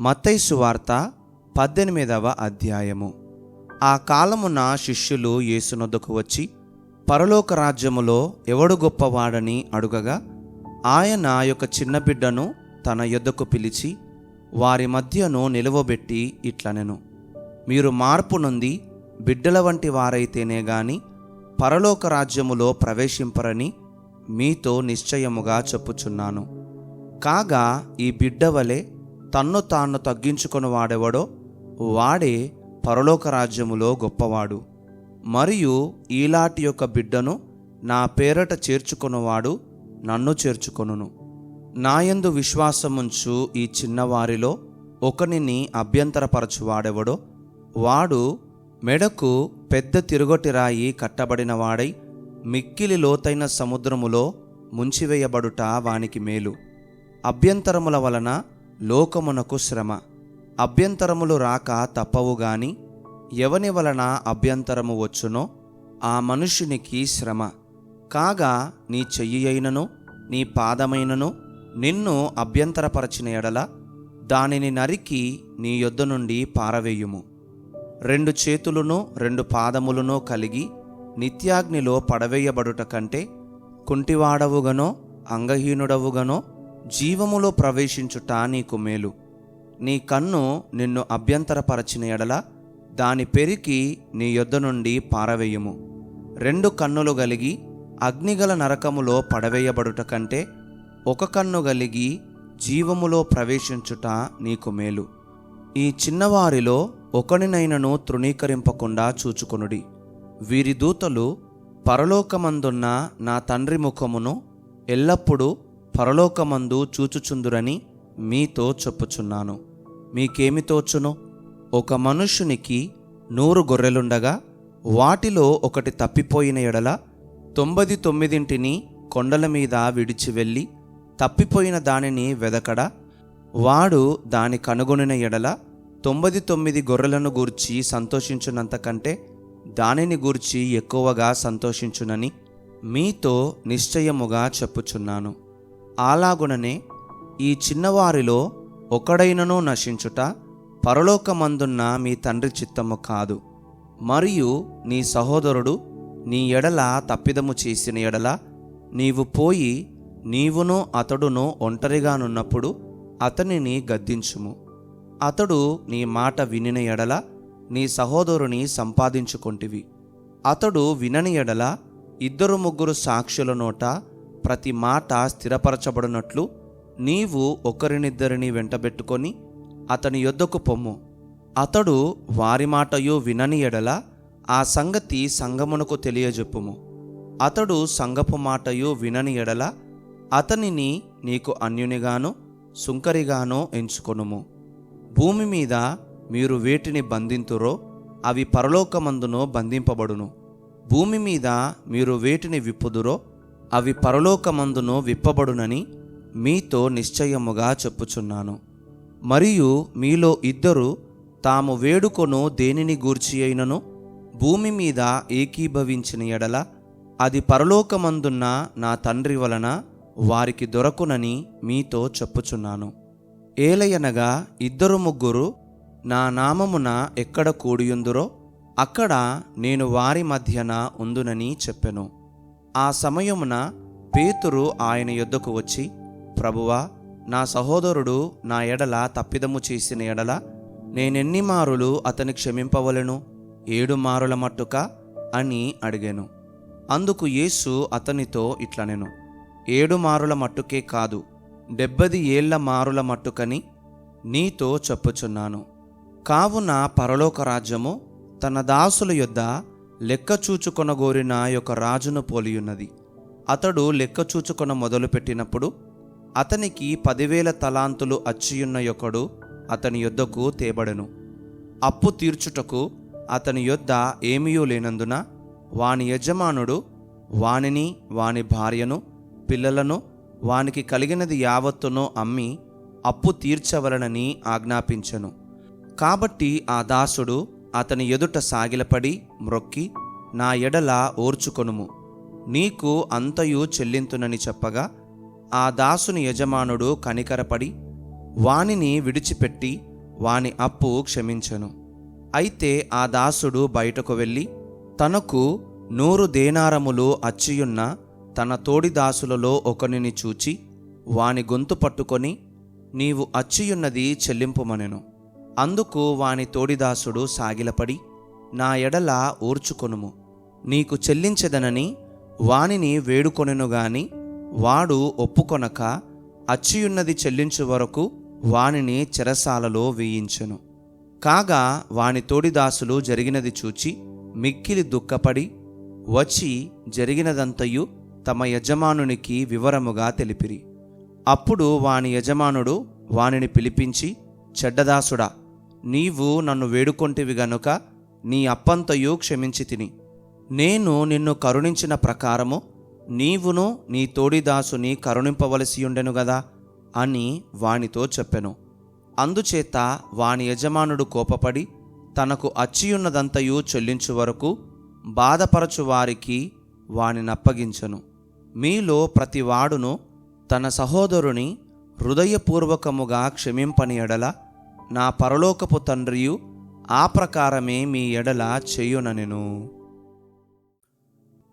మత్తైసు వార్త పద్దెనిమిదవ అధ్యాయము. ఆ కాలమున శిష్యులు యేసునొద్దకు వచ్చి పరలోక రాజ్యములో ఎవడు గొప్పవాడని అడుగగా ఆయన యొక్క చిన్న బిడ్డను తన యొద్దకు పిలిచి వారి మధ్యను నిలువబెట్టి ఇట్లనెను. మీరు మార్పు నొంది బిడ్డల వంటి వారైతేనే గాని పరలోక రాజ్యములో ప్రవేశింపరని మీతో నిశ్చయముగా చెప్పుచున్నాను. కాగా ఈ బిడ్డ వలె తన్ను తాను తగ్గించుకొని వాడెవడో వాడే పరలోక రాజ్యములో గొప్పవాడు. మరియు ఈలాటి యొక్క బిడ్డను నా పేరట చేర్చుకున్నవాడు నన్ను చేర్చుకొనును. నాయందు విశ్వాసముంచు ఈ చిన్నవారిలో ఒకనిని అభ్యంతరపరచువాడెవడో వాడు మెడకు పెద్ద తిరుగటి రాయి కట్టబడిన వాడై మిక్కిలి లోతైన సముద్రములో ముంచివేయబడుట వానికి మేలు. అభ్యంతరముల వలన లోకమునకు శ్రమ. అభ్యంతరములు రాక తప్పవు గాని ఎవని వలన అభ్యంతరము వచ్చునో ఆ మనుషునికి శ్రమ. కాగా నీ చెయ్యి అయినను నీ పాదమైనను నిన్ను అభ్యంతరపరచిన ఎడల దానిని నరికి నీ యొద్ద నుండి పారవేయుము. రెండు చేతులను రెండు పాదములను కలిగి నిత్యాగ్నిలో పడవేయబడుట కంటే కుంటివాడవుగనో అంగహీనుడవుగనో జీవములో ప్రవేశించుట నీకు మేలు. నీ కన్ను నిన్ను అభ్యంతరపరచిన ఎడల దాని పెరికి నీ యొద్ద నుండి పారవేయుము. రెండు కన్నులు గలిగి అగ్నిగల నరకములో పడవేయబడుట కంటే ఒక కన్ను గలిగి జీవములో ప్రవేశించుట నీకు మేలు. ఈ చిన్నవారిలో ఒకనినైనను తృణీకరింపకుండా చూచుకొనుడి. వీరి దూతలు పరలోకమందున్న నా తండ్రి ముఖమును ఎల్లప్పుడూ పరలోకమందు చూచుచుందురని మీతో చెప్పుచున్నాను. మీకేమి తోచును? ఒక మనుష్యునికి నూరు గొర్రెలుండగా వాటిలో ఒకటి తప్పిపోయిన ఎడల తొంభది తొమ్మిదింటిని కొండల మీద విడిచి వెళ్ళి తప్పిపోయిన దానిని వెదకడా? వాడు దాని కనుగొనిన ఎడల తొంభది తొమ్మిది గొర్రెలను గూర్చి సంతోషించినంతకంటే దానిని గూర్చి ఎక్కువగా సంతోషించునని మీతో నిశ్చయముగా చెప్పుచున్నాను. అలాగుననే ఈ చిన్నవారిలో ఒకడైనను నశించుట పరలోకమందున్న మీ తండ్రి చిత్తము కాదు. మరియు నీ సహోదరుడు నీ ఎడల తప్పిదము చేసిన ఎడల నీవు పోయి నీవును అతడును ఒంటరిగానున్నప్పుడు అతనిని గద్దించుము. అతడు నీ మాట వినిన ఎడల నీ సహోదరుని సంపాదించుకొంటివి. అతడు వినని ఎడల ఇద్దరు ముగ్గురు సాక్షుల నోట ప్రతి మాట స్థిరపరచబడినట్లు నీవు ఒకరినిద్దరిని వెంటబెట్టుకొని అతని యొద్దకు పొమ్ము. అతడు వారి మాటయు వినని ఎడల ఆ సంగతి సంగమునకు తెలియజెప్పుము. అతడు సంగపు మాటయు వినని ఎడల అతనిని నీకు అన్యునిగాను సుంకరిగానో ఎంచుకొనుము. భూమి మీద మీరు వేటిని బంధింతురో అవి పరలోకమందునో బంధింపబడును. భూమి మీద మీరు వేటిని విప్పుదురో అవి పరలోకమందును విప్పబడునని మీతో నిశ్చయముగా చెప్పుచున్నాను. మరియు మీలో ఇద్దరు తాము వేడుకొను దేనిని గూర్చి అయినను? భూమి మీద ఏకీభవించిన ఎడల అది పరలోకమందున్న నా తండ్రి వలన వారికి దొరకునని మీతో చెప్పుచున్నాను. ఏలయనగా ఇద్దరు ముగ్గురు నా నామమున ఎక్కడ కూడియుందురో అక్కడ నేను వారి మధ్యన ఉందునని చెప్పెను. ఆ సమయమున పేతురు ఆయన యొద్దకు వచ్చి ప్రభువా నా సహోదరుడు నా ఎడల తప్పిదము చేసిన ఎడల నేనెన్ని మారులు అతని క్షమింపవలను? ఏడు మారుల మట్టుక? అని అడిగాను. అందుకు యేసు అతనితో ఇట్లనెను ఏడు మారుల మట్టుకే కాదు డెబ్బది ఏళ్ళ మారుల మట్టుకని నీతో చెప్పుచున్నాను. కావున పరలోక రాజ్యము తన దాసుల యొద్ద లెక్క చూచుకొనగోరిన యొక్క రాజును పోలియున్నది. అతడు లెక్క చూచుకొన మొదలుపెట్టినప్పుడు అతనికి పదివేల తలాంతులు అచ్చియున్న యొక్కడు అతని యొద్దకు తేబడెను. అప్పు తీర్చుటకు అతని యొద్ద ఏమీయూ లేనందున వాని యజమానుడు వానిని వాని భార్యను పిల్లలను వానికి కలిగినది యావత్తును అమ్మి అప్పు తీర్చవలనని ఆజ్ఞాపించెను. కాబట్టి ఆ దాసుడు అతని ఎదుట సాగిలపడి మ్రొక్కి నా ఎడల ఓర్చుకొనుము. నీకు అంతయు చెల్లింతునని చెప్పగా ఆ దాసుని యజమానుడు కనికరపడి వానిని విడిచిపెట్టి వాని అప్పు క్షమించెను. అయితే ఆ దాసుడు బయటకు వెళ్ళి తనకు నూరు దేనారములు అచ్చియున్న తన తోడి దాసులలో ఒకనిని చూచి వాని గొంతు పట్టుకొని నీవు అచ్చియున్నది చెల్లింపుమనెను. అందుకు వాని తోడిదాసుడు సాగిలపడి నా ఎడల ఊర్చుకొనుము. నీకు చెల్లించదనని వానిని వేడుకొనెను గాని వాడు ఒప్పుకొనక అచ్చియున్నది చెల్లించు వరకు వానిని చెరసాలలో వేయించెను. కాగా వాని తోడిదాసులు జరిగినది చూచి మిక్కిలి దుఃఖపడి వచ్చి జరిగినదంతయు తమ యజమానునికి వివరముగా తెలిపిరి. అప్పుడు వాని యజమానుడు వానిని పిలిపించి చెడ్డదాసుడా నీవు నన్ను వేడుకొంటివి గనుక నీ అప్పంతయు క్షమించి తిని. నేను నిన్ను కరుణించిన ప్రకారము నీవును నీ తోడిదాసుని కరుణింపవలసి ఉండెను గదా అని వానితో చెప్పెను. అందుచేత వాని యజమానుడు కోపపడి తనకు అచ్చియున్నదంతయు చెల్లించు వరకు బాధపరచు వారికి వానినప్పగించను మీలో ప్రతివాడును తన సహోదరుని హృదయపూర్వకముగా క్షమింపని ఎడల నా పరలోకపు తండ్రియు ఆ ప్రకారమే మీ ఎడల చేయుననెను.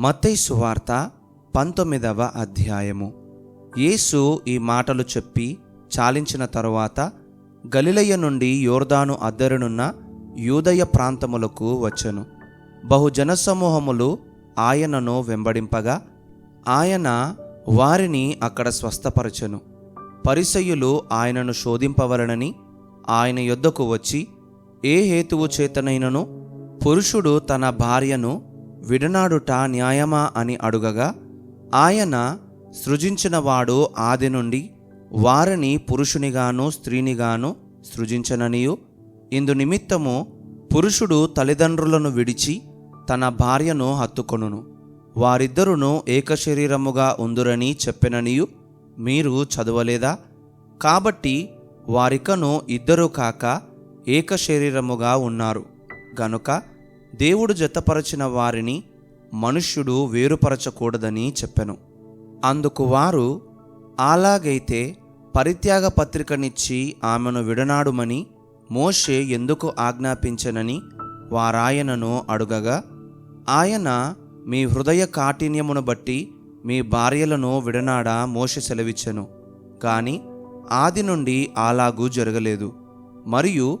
మత్తయి సువార్త పంతొమ్మిదవ అధ్యాయము. యేసు ఈ మాటలు చెప్పి చాలించిన తరువాత గలిలయ నుండి యోర్దాను అద్దరునున్న యూదయ ప్రాంతములకు వచ్చెను. బహుజనసమూహములు ఆయనను వెంబడింపగా ఆయన వారిని అక్కడ స్వస్థపరచెను. పరిసయులు ఆయనను శోధింపవలనని ఆయన యొద్దకు వచ్చి ఏ హేతువు చేతనైనను పురుషుడు తన భార్యను విడనాడుట న్యాయమా అని అడుగగా ఆయన సృజించినవాడు ఆది నుండి వారిని పురుషునిగాను స్త్రీనిగాను సృజించననియు. ఇందు నిమిత్తము పురుషుడు తల్లిదండ్రులను విడిచి తన భార్యను హత్తుకొనును. వారిద్దరును ఏకశరీరముగా ఉందురని చెప్పెననియు. మీరు చదవలేదా? కాబట్టి వారికను ఇద్దరు కాక ఏక శరీరముగా ఉన్నారు. గనుక దేవుడు జతపరచిన వారిని మనుష్యుడు వేరుపరచకూడదని చెప్పెను. అందుకు వారు అలాగైతే పరిత్యాగ పత్రికనిచ్చి ఆమెను విడనాడుమని మోషే ఎందుకు ఆజ్ఞాపించనని వారాయనను అడుగగా ఆయన మీ హృదయ కాఠిన్యమును బట్టి మీ భార్యలను విడనాడ మోష సెలవిచ్చెను. కానీ ఆది నుండి అలాగూ జరగలేదు. మరియు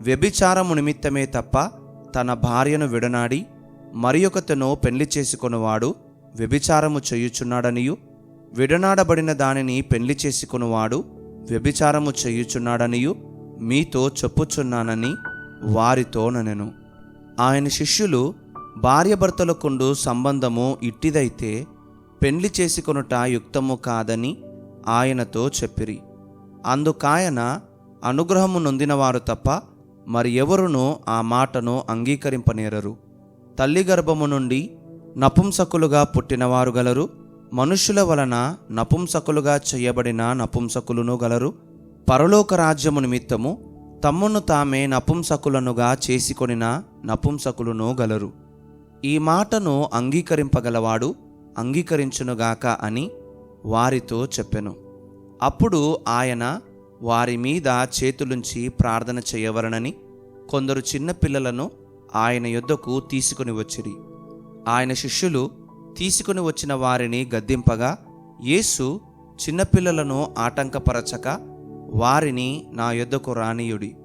వ్యభిచారము నిమిత్తమే తప్ప తన భార్యను విడనాడి మరియొకతను పెళ్ళి చేసుకున్నవాడు వ్యభిచారము చేయుచున్నాడనియు విడనాడబడిన దానిని పెళ్ళి చేసుకున్నవాడు వ్యభిచారము చేయుచున్నాడనియు మీతో చెప్పుచున్నానని వారితో ననెను. ఆయన శిష్యులు భార్యభర్తలకుండు సంబంధము ఇట్టిదైతే పెళ్ళి చేసుకొనుట యుక్తము కాదని ఆయనతో చెప్పిరి. అందుకాయన అనుగ్రహము నొందినవారు తప్ప మరి ఎవరునూ ఆ మాటను అంగీకరింపనేరరు. తల్లి గర్భము నుండి నపుంసకులుగా పుట్టినవారు గలరు మనుష్యుల వలన నపుంసకులుగా చేయబడిన నపుంసకులను గలరు పరలోక రాజ్యము నిమిత్తము తమ్మును తామే నపుంసకులనుగా చేసుకొనిన నపుంసకులను గలరు. ఈ మాటను అంగీకరింపగలవాడు అంగీకరించునుగాక అని వారితో చెప్పెను. అప్పుడు ఆయన వారి మీద చేతులుంచి ప్రార్థన చేయవలనని కొందరు చిన్నపిల్లలను ఆయన యొద్దకు తీసుకుని వచ్చిరి. ఆయన శిష్యులు తీసుకుని వచ్చిన వారిని గద్దింపగా యేసు చిన్నపిల్లలను ఆటంకపరచక వారిని నా యొద్దకు రానీయుడి.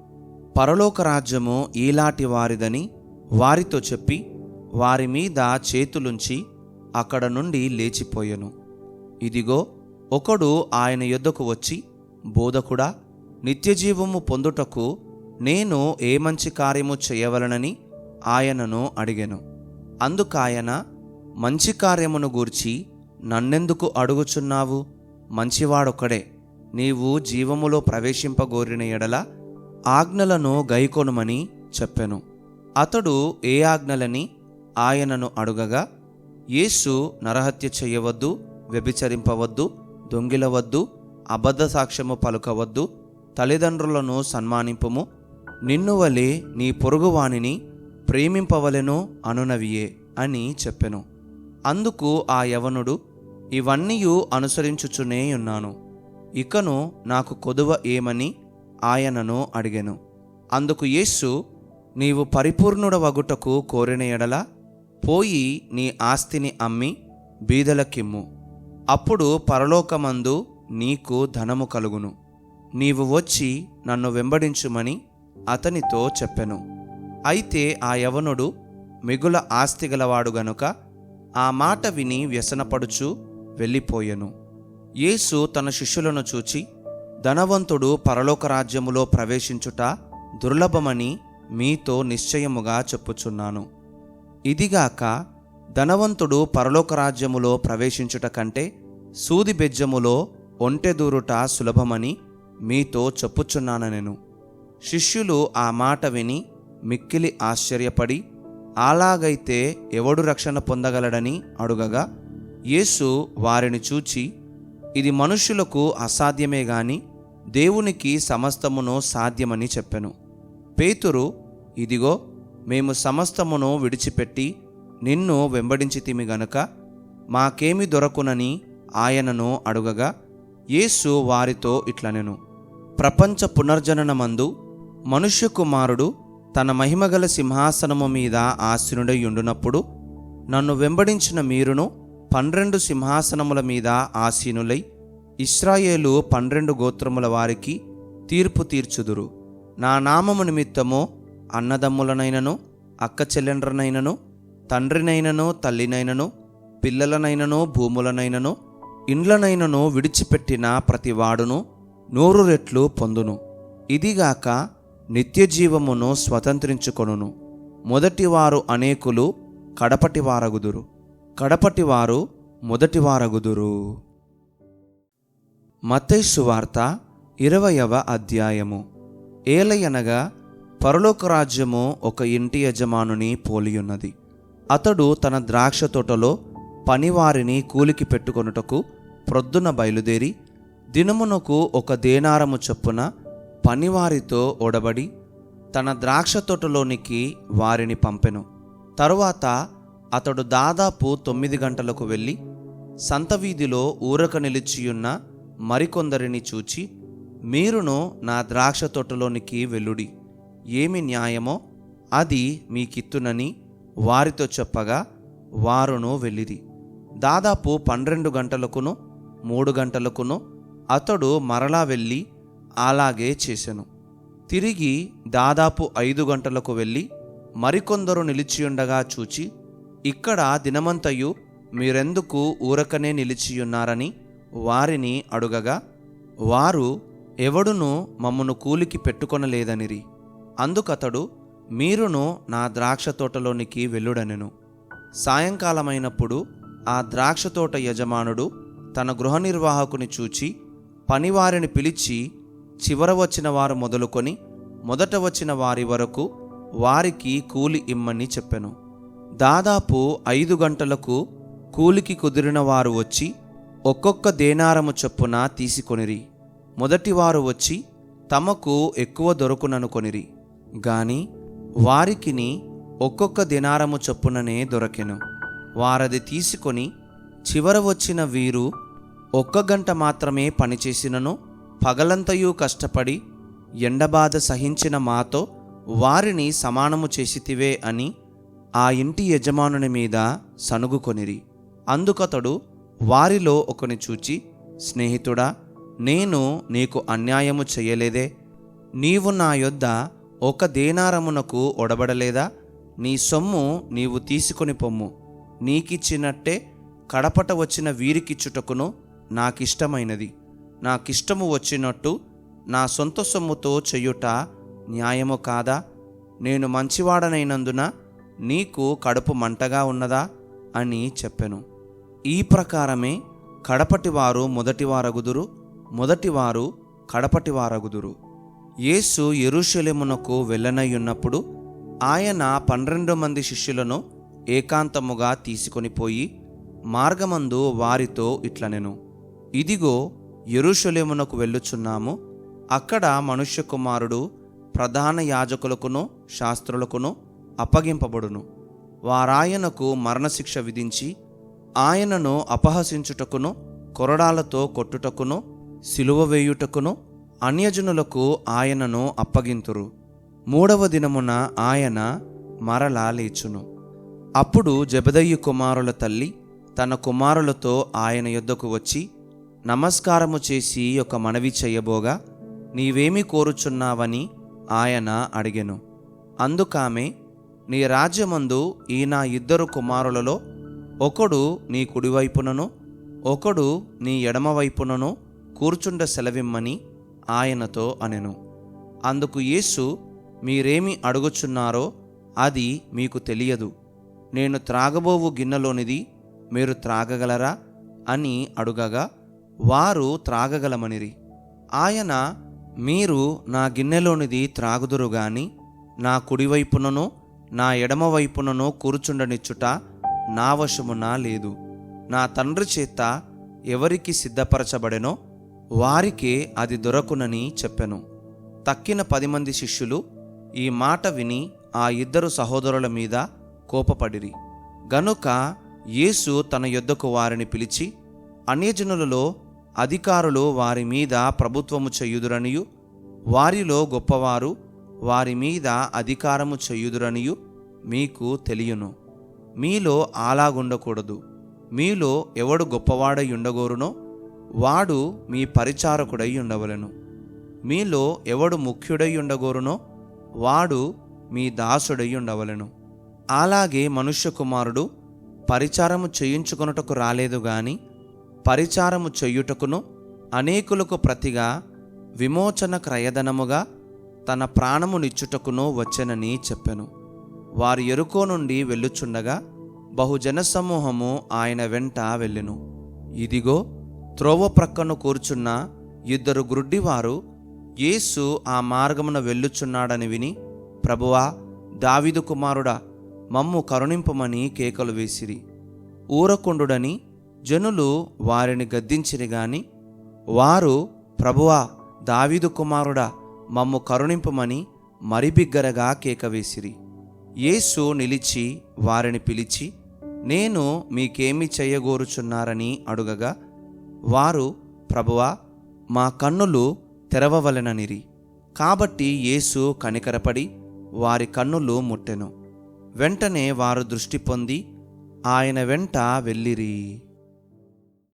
పరలోక రాజ్యము ఈలాటి వారిదని వారితో చెప్పి వారి మీద చేతులుంచి అక్కడ నుండి లేచిపోయెను. ఇదిగో ఒకడు ఆయన యొద్దకు వచ్చి బోధకుడా నిత్యజీవము పొందుటకు నేను ఏ మంచి కార్యము చేయవలనని ఆయనను అడిగాను. అందుకాయన మంచి కార్యమును గూర్చి నన్నెందుకు అడుగుచున్నావు? మంచివాడొక్కడే. నీవు జీవములో ప్రవేశింపగోరిన ఎడల ఆజ్ఞలను గైకొనుమని చెప్పెను. అతడు ఏ ఆజ్ఞలని ఆయనను అడుగగా యేసు నరహత్య చేయవద్దు వ్యభిచరింపవద్దు దొంగిలవద్దు అబద్ధ సాక్ష్యము పలుకవద్దు తల్లిదండ్రులను సన్మానింపుము. నిన్ను వలె నీ పొరుగువానిని ప్రేమింపవలెను అనునవియే అని చెప్పెను. అందుకు ఆ యవనుడు ఇవన్నీయు అనుసరించుచునే ఉన్నాను. ఇకను నాకు కొదువ ఏమని ఆయనను అడిగెను. అందుకు యేసు నీవు పరిపూర్ణుడవగుటకు కోరిన ఎడల పోయి నీ ఆస్తిని అమ్మి బీదలకిమ్ము అప్పుడు పరలోకమందు నీకు ధనము కలుగును. నీవు వచ్చి నన్ను వెంబడించుమని అతనితో చెప్పెను. అయితే ఆ యవనుడు మిగుల ఆస్తి గలవాడు గనుక ఆ మాట విని వ్యసనపడుచు వెళ్ళిపోయెను. యేసు తన శిష్యులను చూచి ధనవంతుడు పరలోక రాజ్యములో ప్రవేశించుట దుర్లభమని మీతో నిశ్చయముగా చెప్పుచున్నాను. ఇదిగాక ధనవంతుడు పరలోక రాజ్యములో ప్రవేశించుట కంటే సూది బెజ్జములో ఒంటెదూరుట సులభమని మీతో చెప్పుచున్నాను నేను శిష్యులు ఆ మాట విని మిక్కిలి ఆశ్చర్యపడి అలాగైతే ఎవడు రక్షణ పొందగలడని? అడుగగా యేసు వారిని చూచి ఇది మనుష్యులకు అసాధ్యమే గాని దేవునికి సమస్తమును సాధ్యమని చెప్పెను. పేతురు ఇదిగో మేము సమస్తమును విడిచిపెట్టి నిన్ను వెంబడించితిమి గనుక మాకేమి దొరకునని ఆయనను అడుగగా యేసు వారితో ఇట్లనెను. ప్రపంచ పునర్జననమందు మనుష్య కుమారుడు తన మహిమగల సింహాసనము మీద ఆసీనుడై ఉండునప్పుడు నన్ను వెంబడించిన మీరును పన్నెండు సింహాసనముల మీద ఆసీనులై ఇస్రాయేలు పన్నెండు గోత్రముల వారికి తీర్పు తీర్చుదురు. నా నామము నిమిత్తము అన్నదమ్ములనైనను అక్క చెల్లెండ్రనైనను తండ్రినైనను తల్లినైనను పిల్లలనైనను భూములనైనను ఇండ్లనైనను విడిచిపెట్టిన ప్రతివాడును నూరు రెట్లు పొందును. ఇదిగాక నిత్యజీవమును స్వతంత్రించుకొనును. మొదటివారు అనేకులు కడపటివారగుదురు. కడపటివారు మొదటివారగుదురు. మత్తైసు వార్త ఇరవయవ అధ్యాయము. ఏలయనగా పరలోక రాజ్యము ఒక ఇంటి యజమానుని పోలియున్నది. అతడు తన ద్రాక్ష తోటలో పనివారిని కూలికి పెట్టుకొనుటకు ప్రొద్దున బయలుదేరి దినమునకు ఒక దేనారము చొప్పున పనివారితో ఒడబడి తన ద్రాక్ష తోటలోనికి వారిని పంపెను. తరువాత అతడు దాదాపు తొమ్మిది గంటలకు వెళ్ళి సంత వీధిలో ఊరక నిలిచియున్న మరికొందరిని చూచి మీరును నా ద్రాక్ష తోటలోనికి వెళ్ళుడి. ఏమి న్యాయమో అది మీకిత్తునని వారితో చెప్పగా వారును వెళ్ళిరి. దాదాపు పన్నెండు గంటలకును మూడు గంటలకును అతడు మరలా వెళ్ళి అలాగే చేసెను. తిరిగి దాదాపు ఐదు గంటలకు వెళ్ళి మరికొందరు నిలిచియుండగా చూచి ఇక్కడ దినమంతయు మీరెందుకు ఊరకనే నిలిచియున్నారని వారిని అడుగగా వారు ఎవడును మమ్మను కూలికి పెట్టుకొనలేదనిరి. అందుకతడు మీరును నా ద్రాక్ష తోటలోనికి వెళ్ళుడనెను. సాయంకాలమైనప్పుడు ఆ ద్రాక్ష తోట యజమానుడు తన గృహ నిర్వాహకుని చూచి పనివారిని పిలిచి చివర వచ్చిన వారు మొదలుకొని మొదట వచ్చిన వారి వరకు వారికి కూలి ఇమ్మని చెప్పెను. దాదాపు ఐదు గంటలకు కూలికి కుదిరిన వారు వచ్చి ఒక్కొక్క దేనారము చొప్పున తీసుకొనిరి. మొదటివారు వచ్చి తమకు ఎక్కువ దొరకుననుకొనిరి గాని వారికిని ఒక్కొక్క దినారము చొప్పుననే దొరకెను. వారది తీసుకొని చివర వచ్చిన వీరు ఒక్క గంట మాత్రమే పనిచేసినను పగలంతయూ కష్టపడి ఎండబాధ సహించిన మాతో వారిని సమానము చేసితివే అని ఆ ఇంటి యజమానుని మీద సనుగుకొనిరి అందుకతడు వారిలో ఒకని చూచి స్నేహితుడా నేను నీకు అన్యాయము చేయలేదే? నీవు నా యొద్ద ఒక దేనారమునకు ఒడబడలేదా? నీ సొమ్ము నీవు తీసుకొని పొమ్ము. నీకిచ్చినట్టే కడపట వచ్చిన వీరికిచ్చుటకును నాకిష్టమైనది. నాకిష్టము వచ్చినట్టు నా సొంత సొమ్ముతో చెయ్యుట న్యాయము కాదా? నేను మంచివాడనైనందున నీకు కడుపు మంటగా ఉన్నదా? అని చెప్పెను. ఈ ప్రకారమే కడపటివారు మొదటివారగుదురు మొదటివారు కడపటివారగుదురు. యేసు ఎరుషలేమునకు వెళ్ళనయ్యున్నప్పుడు ఆయన పన్నెండు మంది శిష్యులను ఏకాంతముగా తీసుకొనిపోయి మార్గమందు వారితో ఇట్లనెను. ఇదిగో ఎరుషలేమునకు వెళ్ళుచున్నాము. అక్కడ మనుష్య కుమారుడు ప్రధాన యాజకులకును శాస్త్రులకును అప్పగింపబడును. వారాయనకు మరణశిక్ష విధించి ఆయనను అపహసించుటకును కొరడాలతో కొట్టుటకును సిలువ వేయుటకును అన్యజనులకు ఆయనను అప్పగింతురు. మూడవ దినమున ఆయన మరలా లేచును. అప్పుడు జబదయ్యు కుమారుల తల్లి తన కుమారులతో ఆయన యొద్దకు వచ్చి నమస్కారము చేసి ఒక మనవి చెయ్యబోగా నీవేమి కోరుచున్నావని ఆయన అడిగెను. అందుకామె నీ రాజ్యమందు ఈ నా ఇద్దరు కుమారులలో ఒకడు నీ కుడివైపునను ఒకడు నీ ఎడమవైపునను కూర్చుండ సెలవిమ్మని ఆయనతో అనెను. అందుకు యేసు మీరేమి అడుగుచున్నారో అది మీకు తెలియదు. నేను త్రాగబోవు గిన్నెలోనిది మీరు త్రాగగలరా అని అడుగగా వారు త్రాగగలమనిరి. ఆయన మీరు నా గిన్నెలోనిది త్రాగుదురు గాని నా కుడివైపునను నా ఎడమవైపునను కూర్చుండనిచ్చుట నా వశమున లేదు. నా తండ్రి చేత ఎవరికి సిద్ధపరచబడెనో వారికే అది దొరకునని చెప్పెను. తక్కిన పది మంది శిష్యులు ఈ మాట విని ఆ ఇద్దరు సహోదరుల మీద కోపపడిరి. గనుక యేసు తన యొద్దకు వారిని పిలిచి అన్యజనులలో అధికారులు వారి మీద ప్రభుత్వము చెయ్యుదురనియు వారిలో గొప్పవారు వారి మీద అధికారము చెయ్యుదురనియు మీకు తెలియను. మీలో అలాగుండకూడదు మీలో ఎవడు గొప్పవాడై ఉండగోరునో వాడు మీ పరిచారకుడై ఉండవలెను మీలో ఎవడు ముఖ్యుడై ఉండగోరునో వాడు మీ దాసుడై ఉండవలను అలాగే మనుష్య కుమారుడు పరిచారము చేయించుకొనుటకు రాలేదు గాని పరిచారము చెయ్యుటకును అనేకులకు ప్రతిగా విమోచన క్రయధనముగా తన ప్రాణమునిచ్చుటకును వచ్చెనని చెప్పెను. వారు ఎరుకో నుండి వెళ్ళుచుండగా బహుజన సమూహము ఆయన వెంట వెళ్ళెను. ఇదిగో త్రోవ ప్రక్కను కూర్చున్న ఇద్దరు గ్రుడ్డివారు యేసు ఆ మార్గమున వెళ్ళుచున్నాడని విని ప్రభువా దావిదు కుమారుడా మమ్ము కరుణింపమని కేకలు వేసిరి. ఊరకుండుడని జనులు వారిని గద్దించిరి గాని వారు ప్రభువా దావీదు కుమారుడా మమ్ము కరుణింపమని మరి బిగ్గరగా కేకవేసిరి. యేసు నిలిచి వారిని పిలిచి నేను మీకేమి చెయ్యగోరుచున్నారని అడుగగా వారు ప్రభువా మా కన్నులు తెరవవలెననిరి. కాబట్టి యేసు కనికరపడి వారి కన్నులు ముట్టెను. వెంటనే వారు దృష్టి పొంది ఆయన వెంట వెళ్ళిరి.